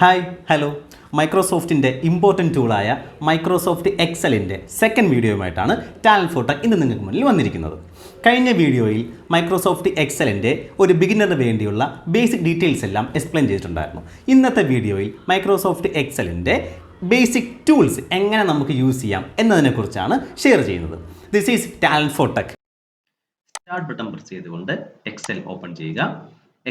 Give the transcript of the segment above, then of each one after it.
Hi hello മൈക്രോസോഫ്റ്റിന്റെ important ടൂളായ Microsoft എക്സലിന്റെ സെക്കൻഡ് വീഡിയോയുമായിട്ടാണ് ടാലന്റ് ഫോട്ടോ ഇന്ന് നിങ്ങൾക്ക് മുന്നിൽ വന്നിരിക്കുന്നത്. കഴിഞ്ഞ വീഡിയോയിൽ മൈക്രോസോഫ്റ്റ് എക്സലിന്റെ ഒരു ബിഗിനറിന് വേണ്ടിയുള്ള ബേസിക് ഡീറ്റെയിൽസ് എല്ലാം എക്സ്പ്ലെയിൻ ചെയ്തിട്ടുണ്ടായിരുന്നു. ഇന്നത്തെ വീഡിയോയിൽ മൈക്രോസോഫ്റ്റ് എക്സലിന്റെ ബേസിക് ടൂൾസ് എങ്ങനെ നമുക്ക് യൂസ് ചെയ്യാം എന്നതിനെക്കുറിച്ചാണ് ഷെയർ ചെയ്യുന്നത്. This is talent for tech start button press ചെയ്തുകൊണ്ട് എക്സൽ ഓപ്പൺ ചെയ്യുക.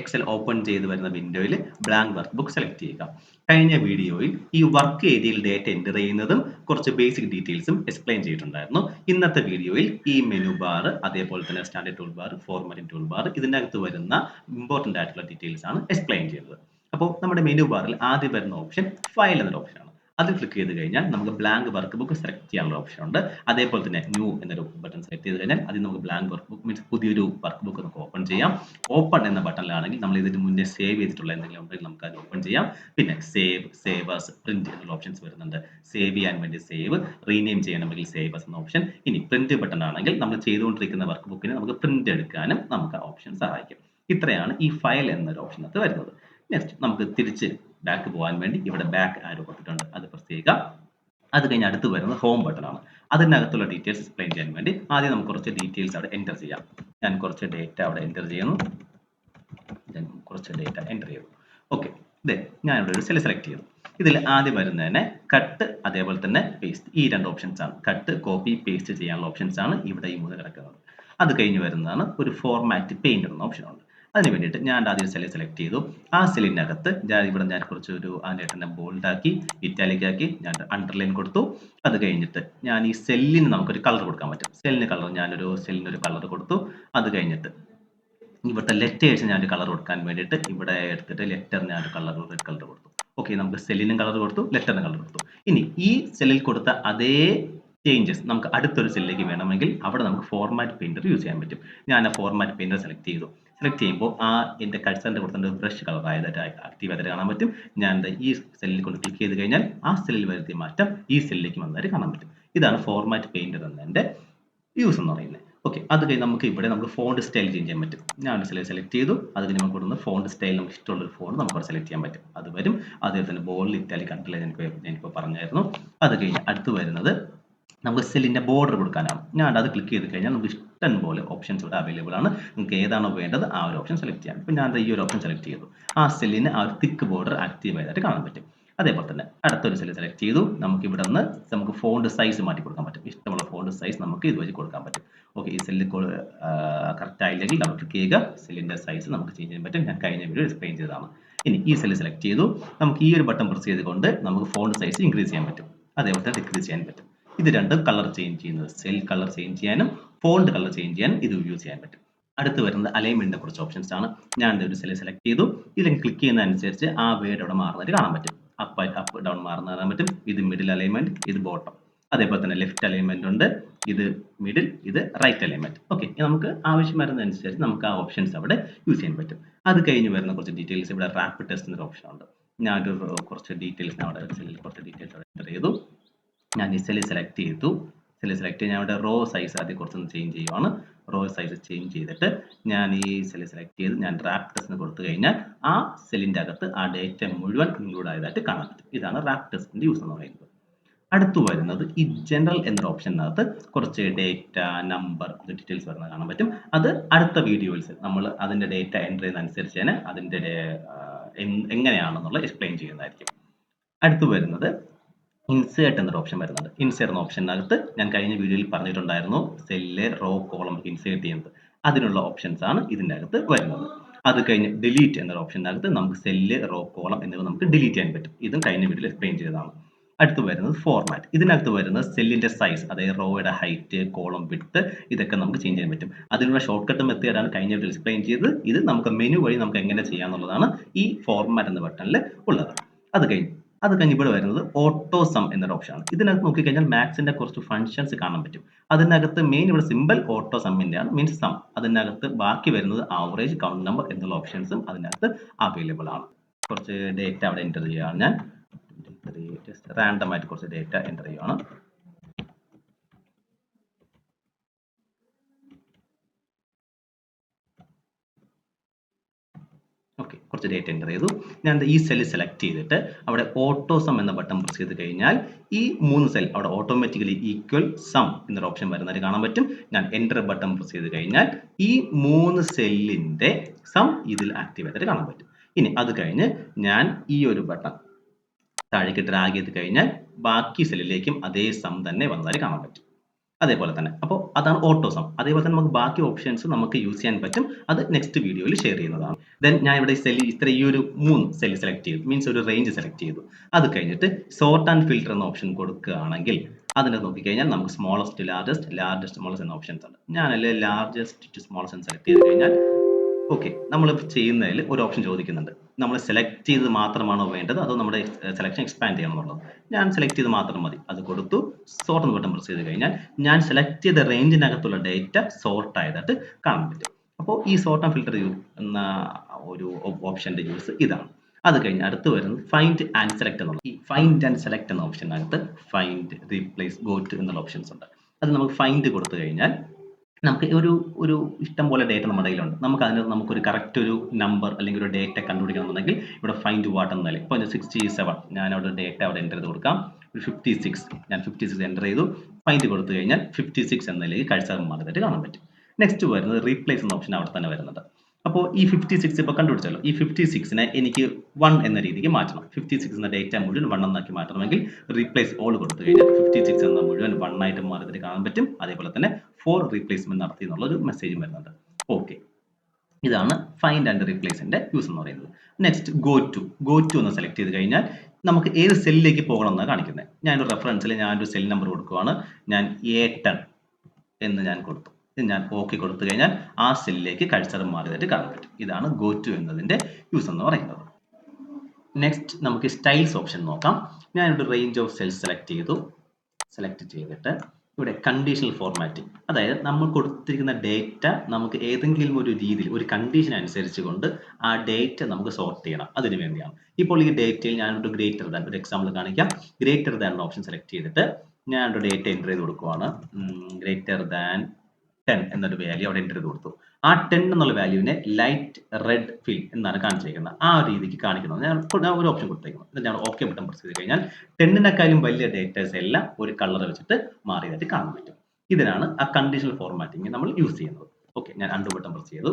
എക്സൽ ഓപ്പൺ ചെയ്ത് വരുന്ന വിൻഡോയിൽ ബ്ലാങ്ക് വർക്ക് ബുക്ക് സെലക്ട് ചെയ്യുക. കഴിഞ്ഞ വീഡിയോയിൽ ഈ വർക്ക് ഏരിയയിൽ ഡേറ്റ എന്റർ ചെയ്യുന്നതും കുറച്ച് ബേസിക് ഡീറ്റെയിൽസും എക്സ്പ്ലെയിൻ ചെയ്തിട്ടുണ്ടായിരുന്നു. ഇന്നത്തെ വീഡിയോയിൽ ഈ മെനു ബാർ അതേപോലെ തന്നെ standard tool bar formatting tool bar ഇതിനകത്ത് വരുന്ന ഇമ്പോർട്ടന്റ് ആയിട്ടുള്ള ഡീറ്റെയിൽസ് ആണ് എക്സ്പ്ലെയിൻ ചെയ്യുന്നത്. അപ്പോൾ നമ്മുടെ മെനു ബാറിൽ ആദ്യം വരുന്ന ഓപ്ഷൻ ഫയൽ എന്നൊരു ഓപ്ഷനാണ് അത് ക്ലിക്ക് ചെയ്ത് കഴിഞ്ഞാൽ നമുക്ക് ബ്ലാങ്ക് വർക്ക് ബുക്ക് സെലക്ട് ചെയ്യാനുള്ള ഓപ്ഷൻ ഉണ്ട്. അതേപോലെ തന്നെ ന്യൂ എന്നൊരു ബട്ടൺ സെലക്ട് ചെയ്ത് കഴിഞ്ഞാൽ അതിൽ നമുക്ക് ബ്ലാങ്ക് വർക്ക് ബുക്ക് മീൻസ് പുതിയൊരു വർക്ക് ബുക്ക് നമുക്ക് ഓപ്പൺ ചെയ്യാം. ഓപ്പൺ എന്ന ബട്ടണിലാണെങ്കിൽ നമ്മൾ ഇതിന് മുന്നേ സേവ് ചെയ്തിട്ടുള്ള എന്തെങ്കിലും ഉണ്ടെങ്കിൽ നമുക്ക് അത് ഓപ്പൺ ചെയ്യാം. പിന്നെ സേവ് സേവേഴ്സ് പ്രിന്റ് എന്നുള്ള ഓപ്ഷൻസ് വരുന്നുണ്ട്. സേവ് ചെയ്യാൻ വേണ്ടി സേവ് റീനെയിം ചെയ്യണമെങ്കിൽ സേവേഴ്സ് എന്ന ഓപ്ഷൻ ഇനി പ്രിന്റ് ബട്ടൺ ആണെങ്കിൽ നമ്മൾ ചെയ്തുകൊണ്ടിരിക്കുന്ന വർക്ക് ബുക്കിനെ നമുക്ക് പ്രിന്റ് എടുക്കാനും നമുക്ക് ആ ഓപ്ഷൻ സഹായിക്കും. ഇത്രയാണ് ഈ ഫയൽ എന്നൊരു ഓപ്ഷനകത്ത് വരുന്നത്. നെക്സ്റ്റ് നമുക്ക് തിരിച്ച് ബാക്ക് പോകാൻ വേണ്ടി ഇവിടെ ബാക്ക് ആരോ ചെയ്യുക. അത് കഴിഞ്ഞ് അടുത്ത് വരുന്നത് ഹോം ബട്ടൺ ആണ്. അതിനകത്തുള്ള ഡീറ്റെയിൽസ് എക്സ്പ്ലെയിൻ ചെയ്യാൻ വേണ്ടി ആദ്യം നമുക്ക് കുറച്ച് ഡീറ്റെയിൽസ് അവിടെ എന്റർ ചെയ്യാം. ഞാൻ കുറച്ച് ഡേറ്റ അവിടെ എന്റർ ചെയ്യുന്നു. കുറച്ച് ഡേറ്റ എന്റർ ചെയ്തു ഓക്കെ ഇതേ ഞാൻ ഇവിടെ ഒരു സെൽ സെലക്ട് ചെയ്യുന്നു. ഇതിൽ ആദ്യം വരുന്നതിനെ കട്ട് അതേപോലെ തന്നെ പേസ്റ്റ് ഈ രണ്ട് ഓപ്ഷൻസ് ആണ്. കട്ട് കോപ്പി പേസ്റ്റ് ചെയ്യാനുള്ള ഓപ്ഷൻസ് ആണ് ഇവിടെ ഈ മൂന്ന് കിടക്കുന്നത്. അത് കഴിഞ്ഞ് വരുന്നതാണ് ഒരു ഫോർമാറ്റ് പെയിന്റ് എന്ന ഓപ്ഷൻ ഉണ്ട്. അതിന് വേണ്ടിയിട്ട് ഞാൻ ആദ്യം സെല്ല് സെലക്ട് ചെയ്തു. ആ സെല്ലിനകത്ത് ഞാൻ ഇവിടെ ഞാൻ കുറച്ച് ഒരു അതിനെ ബോൾഡ് ആക്കി ഇറ്റാലിക് ആക്കി ഞാൻ അണ്ടർലൈൻ കൊടുത്തു. അത് കഴിഞ്ഞിട്ട് ഞാൻ ഈ സെല്ലിന് നമുക്കൊരു കളർ കൊടുക്കാൻ പറ്റും. സെല്ലിന് കളർ ഞാനൊരു സെല്ലിന് ഒരു കളർ കൊടുത്തു. അത് കഴിഞ്ഞിട്ട് ഇവിടുത്തെ ലെറ്റേഴ്സ് ഞാൻ ഒരു കളർ കൊടുക്കാൻ വേണ്ടിയിട്ട് ഇവിടെ എടുത്തിട്ട് ലെറ്റർ ഞാൻ ഒരു കളർ റെഡ് കളർ കൊടുത്തു. ഓക്കെ നമുക്ക് സെല്ലിനും കളർ കൊടുത്തു ലെറ്ററിനും കളർ കൊടുത്തു. ഇനി ഈ സെല്ലിൽ കൊടുത്ത അതേ ചേഞ്ചസ് നമുക്ക് അടുത്തൊരു സെല്ലിലേക്ക് വേണമെങ്കിൽ അവിടെ നമുക്ക് ഫോർമാറ്റ് പെയിന്റർ യൂസ് ചെയ്യാൻ പറ്റും. ഞാൻ ആ ഫോർമാറ്റ് പെയിന്റർ സെലക്ട് ചെയ്തു. സെലക്ട് ചെയ്യുമ്പോൾ ആ എന്റെ കഴ്സറിന്റെ കൊടുത്തിട്ട് ബ്രഷ് കളർ ആയതായിട്ട് ആക്റ്റീവ് ആയിട്ട് കാണാൻ പറ്റും. ഞാൻ ഈ സെല്ലിൽ കൊണ്ട് ക്ലിക്ക് ചെയ്ത് കഴിഞ്ഞാൽ ആ സെല്ലിൽ വരുത്തിയ മാറ്റം ഈ സെല്ലിലേക്ക് വന്നതായിട്ട് കാണാൻ പറ്റും. ഇതാണ് ഫോർമാറ്റ് പെയിന്റർ എന്നതിന്റെ യൂസ് എന്ന് പറയുന്നത്. ഓക്കെ അത് കഴിഞ്ഞ് നമുക്ക് ഇവിടെ നമുക്ക് ഫോണ്ട് സ്റ്റൈൽ ചേഞ്ച് ചെയ്യാൻ പറ്റും. ഞാൻ സെലക്ട് സെലക്ട് ചെയ്തു. അത് കഴിഞ്ഞ് നമുക്ക് കൊടുക്കുന്ന ഫോണ്ട് സ്റ്റൈൽ നമുക്ക് ഇഷ്ടമുള്ള ഒരു ഫോണ്ട് നമുക്ക് അവിടെ സെലക്ട് ചെയ്യാൻ പറ്റും. അത് വരും. അതേപോലെ തന്നെ ബോളിൽ ഇറ്റാലിക് കണ്ടില്ല എനിക്ക് ഞാനിപ്പോൾ പറഞ്ഞായിരുന്നു. അത് കഴിഞ്ഞ് അടുത്ത് വരുന്നത് നമുക്ക് സെല്ലിന്റെ ബോർഡർ കൊടുക്കാനാണ് ഞാൻ അത് ക്ലിക്ക് ചെയ്ത് കഴിഞ്ഞാൽ നമുക്ക് ഇഷ്ടം പോലെ ഓപ്ഷൻസ് ഇവിടെ അവൈലബിൾ ആണ്. നിങ്ങൾക്ക് ഏതാണോ വേണ്ടത് ആ ഒരു ഓപ്ഷൻ സെലക്ട് ചെയ്യാം. ഇപ്പം ഞാൻ ഈ ഒരു ഓപ്ഷൻ സെലക്ട് ചെയ്തു. ആ സെല്ലിന് ആ ഒരു തിക്ക് ബോർഡർ ആക്റ്റീവ് ആയതായിട്ട് കാണാൻ പറ്റും. അതേപോലെ തന്നെ അടുത്തൊരു സെല്ല് സെലക്ട് ചെയ്തു. നമുക്ക് ഇവിടെ നിന്ന് നമുക്ക് ഫോണ്ട് സൈസ് മാറ്റി കൊടുക്കാൻ പറ്റും. ഇഷ്ടമുള്ള ഫോണ്ട് സൈസ് നമുക്ക് ഇതുവഴി കൊടുക്കാൻ പറ്റും. ഓക്കെ ഈ സെല്ല് കറക്റ്റ് ആയില്ലെങ്കിൽ നമ്മൾ ക്ലിക്ക് ചെയ്യുക. സെല്ലിന്റെ സൈസ് നമുക്ക് ചേഞ്ച് ചെയ്യാൻ പറ്റും. ഞാൻ കഴിഞ്ഞ വീഡിയോ എക്സ്പ്ലെയിൻ ചെയ്തതാണ്. ഇനി ഈ സെല്ല് സെലക്ട് ചെയ്തു. നമുക്ക് ഈ ഒരു ബട്ടൺ പ്രസ് ചെയ്തുകൊണ്ട് നമുക്ക് ഫോണ്ട് സൈസ് ഇൻക്രീസ് ചെയ്യാൻ പറ്റും. അതേപോലെ ഡിക്രീസ് ചെയ്യാൻ പറ്റും. ഇത് രണ്ടും കളർ ചേഞ്ച് ചെയ്യുന്നത്. സെൽ കളർ ചേഞ്ച് ചെയ്യാനും ഫോണ്ട് കളർ ചേഞ്ച് ചെയ്യാനും ഇത് യൂസ് ചെയ്യാൻ പറ്റും. അടുത്ത് വരുന്നത് അലൈൻമെന്റിന്റെ കുറച്ച് ഓപ്ഷൻസ് ആണ്. ഞാൻ ഒരു സെൽ സെലക്ട് ചെയ്തു. ഇതിൽ ക്ലിക്ക് ചെയ്യുന്ന അനുസരിച്ച് ആ വേർഡ് അവിടെ മാറുന്നതായിട്ട് കാണാൻ പറ്റും. അപ്പ് അപ്പ് ഡൗൺ മാറുന്ന കാണാൻ പറ്റും. ഇത് മിഡിൽ അലൈൻമെന്റ് ഇത് ബോട്ടം അതേപോലെ തന്നെ ലെഫ്റ്റ് അലൈൻമെന്റ് ഉണ്ട്. ഇത് മിഡിൽ ഇത് റൈറ്റ് അലൈൻമെന്റ് ഓക്കെ നമുക്ക് ആവശ്യം വരുന്നതനുസരിച്ച് നമുക്ക് ആ ഓപ്ഷൻസ് അവിടെ യൂസ് ചെയ്യാൻ പറ്റും. അത് കഴിഞ്ഞ് വരുന്ന കുറച്ച് ഡീറ്റെയിൽസ് ഇവിടെ റാപ്പിഡ് ടെസ്റ്റ് എന്നൊരു ഓപ്ഷൻ ഉണ്ട്. ഞാനൊരു കുറച്ച് ഡീറ്റെയിൽസ് അവിടെ സെല്ലിൽ കുറച്ച് ഡീറ്റെയിൽസ് അവിടെ എന്റർ ചെയ്തു. ഞാൻ ഈ സെൽ സെലക്ട് ചെയ്തു. സെൽ സെലക്ട് ചെയ്ത് ഞാൻ ഇവിടെ റോ സൈസ് ആദ്യം കുറച്ചൊന്ന് ചേഞ്ച് ചെയ്യുവാണ്. റോ സൈസ് ചേഞ്ച് ചെയ്തിട്ട് ഞാൻ ഈ സെൽ സെലക്ട് ചെയ്ത് ഞാൻ റാപ്റ്റസ് കൊടുത്തു കഴിഞ്ഞാൽ ആ സെല്ലിന്റെ അകത്ത് ആ ഡേറ്റ മുഴുവൻ ഇൻക്ലൂഡ് ആയതായിട്ട് കാണാൻ പറ്റും. ഇതാണ് റാപ്റ്റസിന്റെ യൂസ് എന്ന് പറയുന്നത്. അടുത്തു വരുന്നത് ഈ ജനറൽ എന്നൊരു ഓപ്ഷനകത്ത് കുറച്ച് ഡേറ്റ നമ്പർ ഡീറ്റെയിൽസ് വരുന്നത് കാണാൻ പറ്റും. അത് അടുത്ത വീഡിയോയിൽസ് നമ്മൾ അതിന്റെ ഡേറ്റ എന്റർ ചെയ്യുന്നതനുസരിച്ച് തന്നെ അതിന്റെ എങ്ങനെയാണെന്നുള്ളത് എക്സ്പ്ലെയിൻ ചെയ്യുന്നതായിരിക്കും. അടുത്തു വരുന്നത് ഇൻസേർട്ട് എന്നൊരു ഓപ്ഷൻ വരുന്നുണ്ട്. ഇൻസേർട്ട് എന്ന ഓപ്ഷനകത്ത് ഞാൻ കഴിഞ്ഞ വീഡിയോയിൽ പറഞ്ഞിട്ടുണ്ടായിരുന്നു സെല്ല് റോ കോളം ഇൻസേർട്ട് ചെയ്യുന്നത്. അതിനുള്ള ഓപ്ഷൻസ് ആണ് ഇതിന്റെ അകത്ത് വരുന്നത്. അത് കഴിഞ്ഞ് ഡിലീറ്റ് എന്നൊരു ഓപ്ഷനകത്ത് നമുക്ക് സെല്ല് റോ കോളം എന്നിവ നമുക്ക് ഡിലീറ്റ് ചെയ്യാൻ പറ്റും. ഇതും കഴിഞ്ഞ വീഡിയോയിൽ എക്സ്പ്ലെയിൻ ചെയ്തതാണ്. അടുത്ത് വരുന്നത് ഫോർമാറ്റ് ഇതിനകത്ത് വരുന്നത് സെല്ലിന്റെ സൈസ് അതായത് റോയുടെ ഹൈറ്റ് കോളം വിട്ട് ഇതൊക്കെ നമുക്ക് ചേഞ്ച് ചെയ്യാൻ പറ്റും. അതിനുള്ള ഷോർട്ട് കട്ട് മെത്തേഡാണ് കഴിഞ്ഞ വീഡിയോ എക്സ്പ്ലെയിൻ ചെയ്ത് ഇത് നമുക്ക് മെനു വഴി നമുക്ക് എങ്ങനെ ചെയ്യാന്നുള്ളതാണ് ഈ ഫോർമാറ്റ് എന്ന ബട്ടണിൽ ഉള്ളത്. അത് കഴിഞ്ഞ് അത് കഴിഞ്ഞ് ഇവിടെ വരുന്നത് ഓട്ടോസം എന്നൊരു ഓപ്ഷനാണ് ഇതിനകത്ത് നോക്കിക്കഴിഞ്ഞാൽ മാത്സിന്റെ കുറച്ച് ഫങ്ഷൻസ് കാണാൻ പറ്റും. അതിനകത്ത് മെയിൻ ഇവിടെ സിമ്പിൾ ഓട്ടോ സമ്മിന്റെ ആണ് മീൻസ് സം അതിനകത്ത് ബാക്കി വരുന്നത് ആവറേജ് കൗണ്ട് നമ്പർ എന്നുള്ള ഓപ്ഷൻസും അതിനകത്ത് അവൈലബിൾ ആണ്. കുറച്ച് ഡേറ്റ അവിടെ എന്റർ ചെയ്യുകയാണ് ഞാൻ. റാൻഡമായിട്ട് കുറച്ച് ഡേറ്റ എന്റർ ചെയ്യുകയാണ് ഓക്കെ കുറച്ച് ഡേറ്റ് എന്റർ ചെയ്തു. ഞാൻ ഈ സെല്ല് സെലക്ട് ചെയ്തിട്ട് അവിടെ ഓട്ടോ സം എന്ന ബട്ടൺ പ്രസ് ചെയ്ത് കഴിഞ്ഞാൽ ഈ മൂന്ന് സെൽ അവിടെ ഓട്ടോമാറ്റിക്കലി ഈക്വൽ സം എന്നൊരു ഓപ്ഷൻ വരുന്നതായിട്ട് കാണാൻ പറ്റും. ഞാൻ എന്റർ ബട്ടൺ പ്രസ് ചെയ്ത് കഴിഞ്ഞാൽ ഈ മൂന്ന് സെല്ലിന്റെ സം ഇതിൽ ആക്റ്റീവ് കാണാൻ പറ്റും. ഇനി അത് കഴിഞ്ഞ് ഞാൻ ഈ ഒരു ബട്ടൺ താഴേക്ക് ഡ്രാഗ് ചെയ്ത് കഴിഞ്ഞാൽ ബാക്കി സെല്ലിലേക്കും അതേ സം തന്നെ വന്നതായി കാണാൻ പറ്റും. അതേപോലെ തന്നെ. അപ്പോൾ അതാണ് ഓട്ടോസം. അതേപോലെ തന്നെ നമുക്ക് ബാക്കി ഓപ്ഷൻസ് നമുക്ക് യൂസ് ചെയ്യാൻ പറ്റും. അത് നെക്സ്റ്റ് വീഡിയോയിൽ ഷെയർ ചെയ്യുന്നതാണ്. ദെൻ ഞാൻ ഇവിടെ സെല്ല് ഇത്ര ഈ ഒരു മൂന്ന് സെല്ല് സെലക്ട് ചെയ്തു. മീൻസ് ഒരു റേഞ്ച് സെലക്ട് ചെയ്തു. അത് കഴിഞ്ഞിട്ട് സോർട്ട് ആൻഡ് ഫിൽറ്റർ എന്ന ഓപ്ഷൻ കൊടുക്കുകയാണെങ്കിൽ അതിനെ നോക്കിക്കഴിഞ്ഞാൽ നമുക്ക് സ്മോളസ്റ്റ് ലാർജസ്റ്റ് ലാർജസ്റ്റ് സ്മോളസ്റ്റ് എന്ന ഓപ്ഷൻസ് ഉണ്ട്. ഞാനല്ലേ ലാർജസ്റ്റ് ടു സ്മോളസ്റ്റ് സെലക്ട് ചെയ്ത് കഴിഞ്ഞാൽ ഓക്കെ നമ്മൾ ചെയ്യുന്നതിൽ ഒരു ഓപ്ഷൻ ചോദിക്കുന്നുണ്ട്. നമ്മൾ സെലക്ട് ചെയ്ത് മാത്രമാണോ വേണ്ടത്? അതോ നമ്മുടെ സെലക്ഷൻ എക്സ്പാൻഡ് ചെയ്യണം എന്നുള്ളത് ഞാൻ സെലക്ട് ചെയ്ത് മാത്രം മതി. അത് കൊടുത്തു സോർട്ട് ബട്ടൺ പ്രസ് ചെയ്ത് കഴിഞ്ഞാൽ ഞാൻ സെലക്ട് ചെയ്ത റേഞ്ചിനകത്തുള്ള ഡേറ്റ സോർട്ട് ആയതായിട്ട് കാണാൻ പറ്റും. അപ്പോൾ ഈ സോർട്ട് ആൻഡ് ഫിൽറ്റർ എന്ന ഒരു ഓപ്ഷന്റെ യൂസ് ഇതാണ്. അത് കഴിഞ്ഞ് അടുത്ത് വരുന്നത് ഫൈൻഡ് ആൻഡ് സെലക്ട് എന്നുള്ള ഈ ഫൈൻഡ് ആൻഡ് സെലക്ട് എന്ന ഓപ്ഷനകത്ത് ഫൈൻഡ് റീപ്ലേസ് ടു എന്നുള്ള ഓപ്ഷൻസ് ഉണ്ട്. അത് നമുക്ക് ഫൈൻഡ് കൊടുത്തു കഴിഞ്ഞാൽ നമുക്ക് ഒരു ഒരു ഇഷ്ടം പോലെ ഡേറ്റ നമ്മുടെ കയ്യിലുണ്ട്. നമുക്ക് അതിന് നമുക്കൊരു കറക്റ്റ് ഒരു നമ്പർ അല്ലെങ്കിൽ ഒരു ഡേറ്റ കണ്ടുപിടിക്കണമെന്നുണ്ടെങ്കിൽ ഇവിടെ ഫൈൻഡ് വാട്ട് എന്ന നിലയിൽ ഇപ്പോൾ സിക്സ്റ്റി സെവൻ ഞാൻ അവിടെ ഡേറ്റ അവിടെ എന്റർ ചെയ്ത് കൊടുക്കാം. ഒരു ഫിഫ്റ്റി സിക്സ് ഞാൻ ഫിഫ്റ്റി സിക്സ് എന്റർ ചെയ്തു. ഫൈൻഡ് കൊടുത്തു കഴിഞ്ഞാൽ ഫിഫ്റ്റി സിക്സ് എന്ന നിലയിൽ കഴിച്ചാൽ മാറിയിട്ട് കാണാൻ പറ്റും. നെക്സ്റ്റ് വരുന്നത് റീപ്ലേസ് എന്ന ഓപ്ഷൻ അവിടെ തന്നെ വരുന്നത് അപ്പോൾ ഈ ഫിഫ്റ്റി സിക്സ് ഇപ്പോൾ കണ്ടുപിടിച്ചല്ലോ. ഈ ഫിഫ്റ്റി സിക്സിനെ എനിക്ക് വൺ എന്ന രീതിക്ക് മാറ്റണം. ഫിഫ്റ്റി സിക്സ് എന്ന ഡേറ്റ മുഴുവൻ വൺ എന്നാക്കി മാറ്റണമെങ്കിൽ റീപ്ലേസ് ഓൾ കൊടുത്തു കഴിഞ്ഞാൽ ഫിഫ്റ്റി സിക്സ് എന്ന മുഴുവൻ വൺ ആയിട്ട് മാറിയിട്ട് കാണാൻ പറ്റും. അതേപോലെ തന്നെ ഫോർ റീപ്ലേസ്മെന്റ് നടത്തി എന്നുള്ള ഒരു മെസ്സേജും വരുന്നുണ്ട്. ഓക്കെ ഇതാണ് ഫൈൻഡ് ആൻഡ് റീപ്ലേസിന്റെ യൂസ് എന്ന് പറയുന്നത്. Next go to go to എന്ന് സെലക്ട് ചെയ്ത് കഴിഞ്ഞാൽ നമുക്ക് ഏത് സെല്ലിലേക്ക് പോകണം എന്നാണ് കാണിക്കുന്നത് ഒരു റെഫറൻസിൽ ഞാൻ ഒരു സെൽ നമ്പർ കൊടുക്കുവാണ്. ഞാൻ എ എന്ന് ഞാൻ കൊടുത്തു. ഞാൻ ഓക്കെ കൊടുത്തു കഴിഞ്ഞാൽ ആ സെല്ലിലേക്ക് കഴ്സർ മാറിയതായിട്ട് കാണാൻ പറ്റും. ഇതാണ് ഗോ ടു എന്നതിന്റെ യൂസ് എന്ന് പറയുന്നത്. നെക്സ്റ്റ് നമുക്ക് സ്റ്റൈൽസ് ഓപ്ഷൻ നോക്കാം. ഞാനൊരു റേഞ്ച് ഓഫ് സെൽസ് സെലക്ട് ചെയ്തു. സെലക്ട് ചെയ്തിട്ട് ഇവിടെ കണ്ടീഷണൽ ഫോർമാറ്റിംഗ് അതായത് നമ്മൾ കൊടുത്തിരിക്കുന്ന ഡേറ്റ നമുക്ക് ഏതെങ്കിലും ഒരു രീതിയിൽ ഒരു കണ്ടീഷൻ അനുസരിച്ച് കൊണ്ട് ആ ഡേറ്റ നമുക്ക് സോർട്ട് ചെയ്യണം. അതിന് വേണ്ടിയാണ്. ഇപ്പോൾ ഈ ഡേറ്റയിൽ ഞാനൊരു ഗ്രേറ്റർ ദാൻ ഒരു എക്സാമ്പിൾ കാണിക്കാം. ഗ്രേറ്റർ ദാൻ ഓപ്ഷൻ സെലക്ട് ചെയ്തിട്ട് ഞാനൊരു ഡേറ്റ എന്റർ ചെയ്ത് കൊടുക്കുവാണ്. ഗ്രേറ്റർ ദാൻ ടെൻ എന്നൊരു വാല്യൂ അവിടെ എന്റർ ചെയ്ത് കൊടുത്തു. ആ ടെൻ എന്നുള്ള വാല്യൂവിനെ ലൈറ്റ് റെഡ് ഫിൽ എന്നാണ് കാണിച്ചിരിക്കുന്നത്. ആ ഒരു രീതിക്ക് കാണിക്കുന്നത് ഞാൻ ഒരു ഓപ്ഷൻ കൊടുത്തേക്കുന്നത് എന്നിട്ട് ഞാൻ ഓക്കെ ബട്ടൺ പ്രസ് ചെയ്ത് കഴിഞ്ഞാൽ ടെന്നിനെക്കാളും വലിയ ഡേറ്റാസ് എല്ലാം ഒരു കളർ വെച്ചിട്ട് മാറിയതായിട്ട് കാണാൻ പറ്റും. ഇതിനാണ് ആ കണ്ടീഷണൽ ഫോർമാറ്റിംഗ് നമ്മൾ യൂസ് ചെയ്യുന്നത്. ഓക്കെ ഞാൻ അണ്ടു ബട്ടൺ പ്രസ് ചെയ്തു.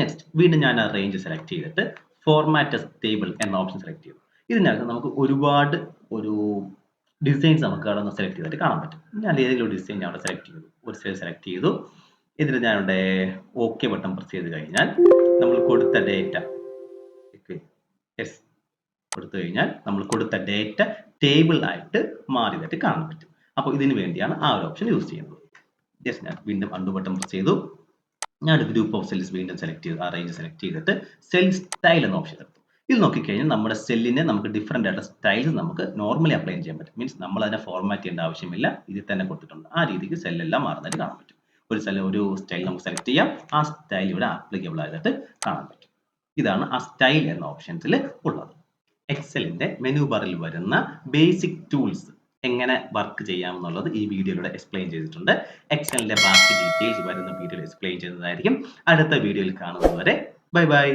നെക്സ്റ്റ് വീണ്ടും ഞാൻ ആ റേഞ്ച് സെലക്ട് ചെയ്തിട്ട് ഫോർമാറ്റ് ടേബിൾ എന്ന ഓപ്ഷൻ സെലക്ട് ചെയ്തു. ഇതിനകത്ത് നമുക്ക് ഒരുപാട് ഒരു ഡിസൈൻസ് നമുക്ക് അവിടെ സെലക്ട് ചെയ്തിട്ട് കാണാൻ പറ്റും. ഞാൻ ഏതെങ്കിലും ഡിസൈൻ ഞാൻ അവിടെ സെലക്ട് ചെയ്തു. ഒരു സെൽ സെലക്ട് ചെയ്തു. ഇതിൽ ഞാൻ ഇവിടെ ഓക്കെ ബട്ടൺ പ്രസ് ചെയ്ത് കഴിഞ്ഞാൽ നമ്മൾ കൊടുത്ത ഡേറ്റ കൊടുത്തു കഴിഞ്ഞാൽ നമ്മൾ കൊടുത്ത ഡേറ്റ ടേബിൾ ആയിട്ട് മാറിയതായിട്ട് കാണാൻ പറ്റും. അപ്പോൾ ഇതിന് വേണ്ടിയാണ് ആ ഒരു ഓപ്ഷൻ യൂസ് ചെയ്യുന്നത്. യെസ് ഞാൻ വീണ്ടും അണ്ടു ബട്ടൺ പ്രസ് ചെയ്തു. ഞാൻ ഒരു ഗ്രൂപ്പ് ഓഫ് സെൽസ് വീണ്ടും സെലക്ട് ചെയ്തു. ആ റേഞ്ച് സെലക്ട് ചെയ്തിട്ട് സെൽസ് സ്റ്റൈൽ എന്ന ഓപ്ഷൻ എടുത്തു. ഇത് നോക്കിക്കഴിഞ്ഞാൽ നമ്മുടെ സെല്ലിനെ നമുക്ക് ഡിഫറെന്റ് ആയിട്ടുള്ള സ്റ്റൈൽസ് നമുക്ക് നോർമലി അപ്ലൈ ചെയ്യാൻ പറ്റും. മീൻസ് നമ്മൾ അതിനെ ഫോർമാറ്റ് ചെയ്യേണ്ട ആവശ്യമില്ല. ഇതിൽ തന്നെ കൊടുത്തിട്ടുണ്ട്. ആ രീതിക്ക് സെല്ലെല്ലാം മാറുന്നതായിട്ട് കാണാൻ പറ്റും. ഒരു സെൽ ഒരു സ്റ്റൈൽ നമുക്ക് സെലക്ട് ചെയ്യാം. ആ സ്റ്റൈൽ ഇവിടെ ആപ്ലിക്കബിൾ ആയിട്ട് കാണാൻ പറ്റും. ഇതാണ് ആ സ്റ്റൈൽ എന്ന ഓപ്ഷൻസിൽ ഉള്ളത്. എക്സലിന്റെ മെനു ബാറിൽ വരുന്ന ബേസിക് ടൂൾസ് എങ്ങനെ വർക്ക് ചെയ്യാം എന്നുള്ളത് ഈ വീഡിയോയിലൂടെ എക്സ്പ്ലെയിൻ ചെയ്തിട്ടുണ്ട്. എക്സലിന്റെ ബാക്കി ഡീറ്റെയിൽസ് വരുന്ന വീഡിയോയിൽ എക്സ്പ്ലെയിൻ ചെയ്യുന്നതായിരിക്കും അടുത്ത വീഡിയോയിൽ കാണുന്നതുവരെ ബൈ ബൈ